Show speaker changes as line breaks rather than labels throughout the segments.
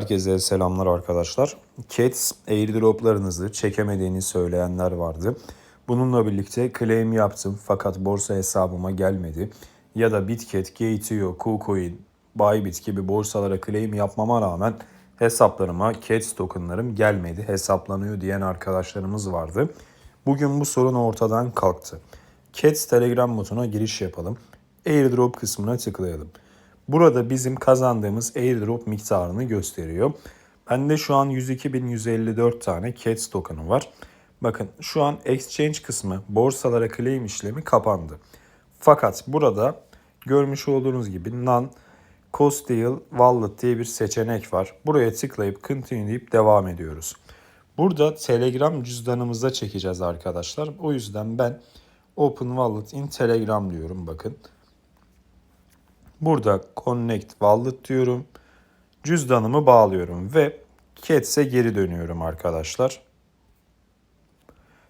Herkese selamlar arkadaşlar. Cats airdroplarınızı çekemediğini söyleyenler vardı. Bununla birlikte claim yaptım fakat borsa hesabıma gelmedi. Ya da Bitcat, Gate.io, KuCoin, Bybit gibi borsalara claim yapmama rağmen hesaplarıma Cats tokenlarım gelmedi, hesaplanıyor diyen arkadaşlarımız vardı. Bugün bu sorun ortadan kalktı. Cats Telegram botuna giriş yapalım. Airdrop kısmına tıklayalım. Burada bizim kazandığımız airdrop miktarını gösteriyor. Bende şu an 102.154 tane CATS token'ı var. Bakın şu an exchange kısmı borsalara claim işlemi kapandı. Fakat burada görmüş olduğunuz gibi non Costable Wallet diye bir seçenek var. Buraya tıklayıp continue deyip devam ediyoruz. Burada Telegram cüzdanımıza çekeceğiz arkadaşlar. O yüzden ben Open Wallet in Telegram diyorum bakın. Burada Connect Wallet diyorum. Cüzdanımı bağlıyorum ve Cats'e geri dönüyorum arkadaşlar.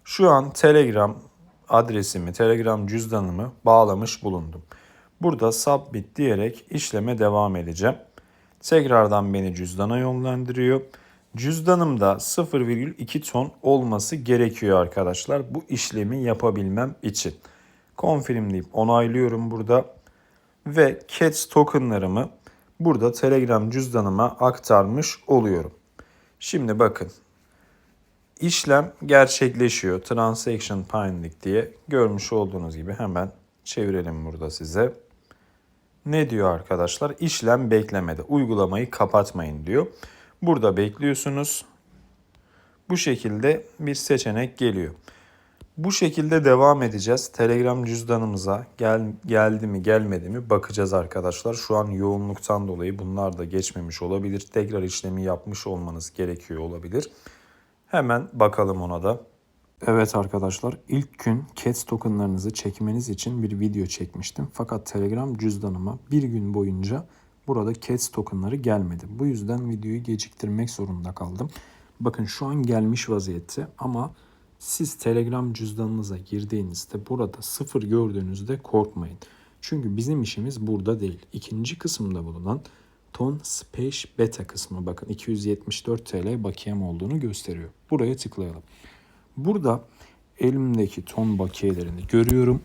Şu an Telegram adresimi, Telegram cüzdanımı bağlamış bulundum. Burada Submit diyerek işleme devam edeceğim. Tekrardan beni cüzdana yönlendiriyor. Cüzdanımda 0,2 ton olması gerekiyor arkadaşlar bu işlemi yapabilmem için. Confirm deyip onaylıyorum burada ve CATS tokenlarımı burada Telegram cüzdanıma aktarmış oluyorum. Şimdi bakın işlem gerçekleşiyor. Transaction pending diye görmüş olduğunuz gibi hemen çevirelim burada size. Ne diyor arkadaşlar? İşlem beklemede. Uygulamayı kapatmayın diyor. Burada bekliyorsunuz. Bu şekilde bir seçenek geliyor. Bu şekilde devam edeceğiz. Telegram cüzdanımıza gel, geldi mi gelmedi mi bakacağız arkadaşlar. Şu an yoğunluktan dolayı bunlar da geçmemiş olabilir. Tekrar işlemi yapmış olmanız gerekiyor olabilir. Hemen bakalım ona da. Evet arkadaşlar ilk gün CATS tokenlarınızı çekmeniz için bir video çekmiştim. Fakat Telegram cüzdanıma bir gün boyunca burada CATS tokenları gelmedi. Bu yüzden videoyu geciktirmek zorunda kaldım. Bakın şu an gelmiş vaziyette ama siz Telegram cüzdanınıza girdiğinizde burada sıfır gördüğünüzde korkmayın. Çünkü bizim işimiz burada değil. İkinci kısımda bulunan Ton Space Beta kısmı bakın 274 TL bakiyem olduğunu gösteriyor. Buraya tıklayalım. Burada elimdeki ton bakiyelerini görüyorum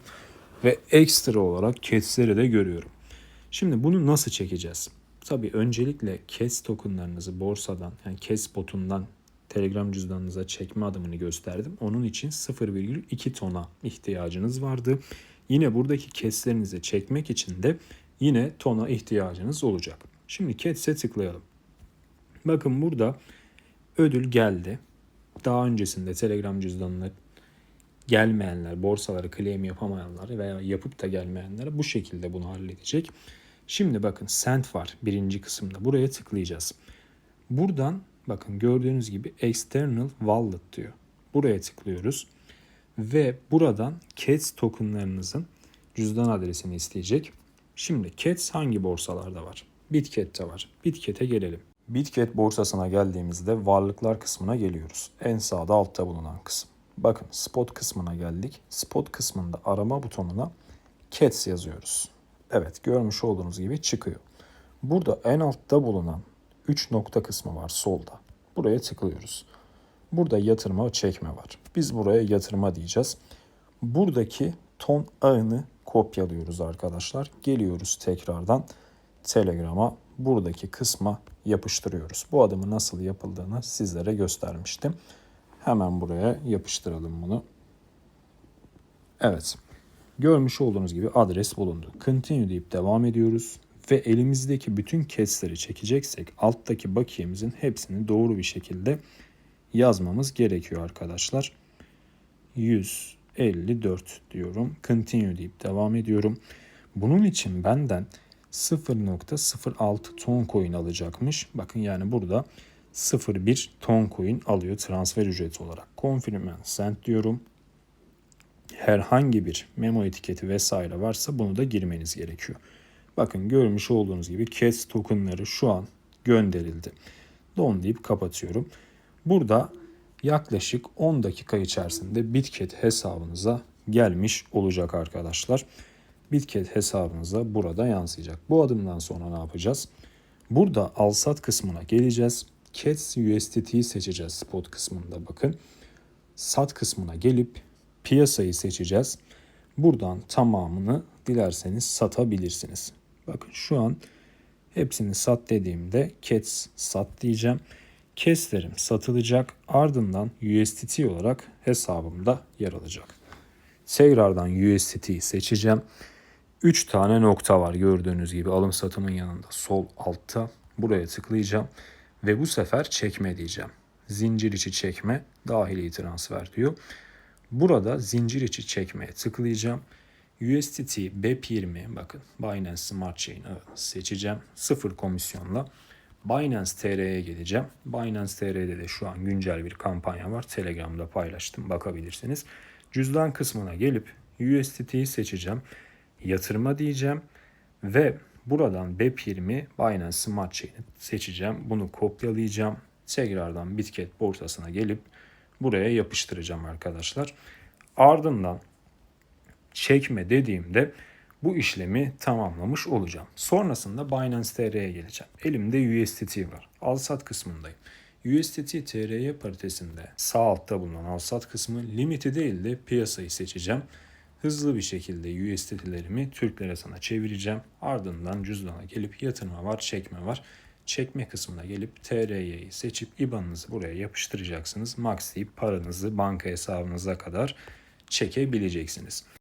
ve ekstra olarak CATS'leri de görüyorum. Şimdi bunu nasıl çekeceğiz? Tabii öncelikle CATS tokenlarınızı borsadan yani CATS botundan Telegram cüzdanınıza çekme adımını gösterdim. Onun için 0,2 tona ihtiyacınız vardı. Yine buradaki keslerinizi çekmek için de yine tona ihtiyacınız olacak. Şimdi Cats'e tıklayalım. Bakın burada ödül geldi. Daha öncesinde Telegram cüzdanına gelmeyenler, borsaları claim yapamayanlar veya yapıp da gelmeyenler bu şekilde bunu halledecek. Şimdi bakın sent var birinci kısımda. Buraya tıklayacağız. Buradan bakın gördüğünüz gibi external wallet diyor. Buraya tıklıyoruz. Ve buradan CATS tokenlarınızın cüzdan adresini isteyecek. Şimdi CATS hangi borsalarda var? Bitket'te var. Bitket'e gelelim. Bitket borsasına geldiğimizde varlıklar kısmına geliyoruz. En sağda altta bulunan kısım. Bakın spot kısmına geldik. Spot kısmında arama butonuna CATS yazıyoruz. Evet görmüş olduğunuz gibi çıkıyor. Burada en altta bulunan 3 nokta kısmı var solda. Buraya tıklıyoruz. Burada yatırma çekme var. Biz buraya yatırma diyeceğiz. Buradaki ton ağını kopyalıyoruz arkadaşlar. Geliyoruz tekrardan Telegram'a buradaki kısma yapıştırıyoruz. Bu adımı nasıl yapıldığını sizlere göstermiştim. Hemen buraya yapıştıralım bunu. Evet. Görmüş olduğunuz gibi adres bulundu. Continue deyip devam ediyoruz ve elimizdeki bütün kesleri çekeceksek alttaki bakiyemizin hepsini doğru bir şekilde yazmamız gerekiyor arkadaşlar. 154 diyorum. Continue deyip devam ediyorum. Bunun için benden 0.06 ton coin alacakmış. Bakın yani burada 0.1 ton coin alıyor transfer ücreti olarak. Confirm and send diyorum. Herhangi bir memo etiketi vesaire varsa bunu da girmeniz gerekiyor. Bakın görmüş olduğunuz gibi CAS tokenları şu an gönderildi. Don deyip kapatıyorum. Burada yaklaşık 10 dakika içerisinde Bitget hesabınıza gelmiş olacak arkadaşlar. Bitget hesabınıza burada yansıyacak. Bu adımdan sonra ne yapacağız? Burada al-sat kısmına geleceğiz. Cats USDT'yi seçeceğiz spot kısmında bakın. Sat kısmına gelip piyasayı seçeceğiz. Buradan tamamını dilerseniz satabilirsiniz. Bakın şu an hepsini sat dediğimde Cats sat diyeceğim. Keslerim satılacak. Ardından USDT olarak hesabımda yer alacak. Tekrardan USDT'yi seçeceğim. 3 tane nokta var gördüğünüz gibi alım satımın yanında sol altta. Buraya tıklayacağım ve bu sefer çekme diyeceğim. Zincir içi çekme dahili transfer diyor. Burada zincir içi çekmeye tıklayacağım. USDT BEP20 bakın Binance Smart Chain ağını seçeceğim. Sıfır komisyonla Binance TR'ye geleceğim. Binance TR'de de şu an güncel bir kampanya var. Telegram'da paylaştım bakabilirsiniz. Cüzdan kısmına gelip USDT'yi seçeceğim. Yatırıma diyeceğim ve buradan BEP20 Binance Smart Chain'i seçeceğim. Bunu kopyalayacağım. Tekrardan Bitget borsasına gelip buraya yapıştıracağım arkadaşlar. Ardından çekme dediğimde bu işlemi tamamlamış olacağım. Sonrasında Binance TR'ye geleceğim. Elimde USDT var. Al sat kısmındayım. USDT TRY paritesinde sağ altta bulunan al sat kısmı limiti değil de piyasayı seçeceğim. Hızlı bir şekilde USDT'lerimi Türk lirasına çevireceğim. Ardından cüzdana gelip yatırma var, çekme var. Çekme kısmına gelip TRY'yi seçip IBAN'ınızı buraya yapıştıracaksınız. Max deyip paranızı banka hesabınıza kadar çekebileceksiniz.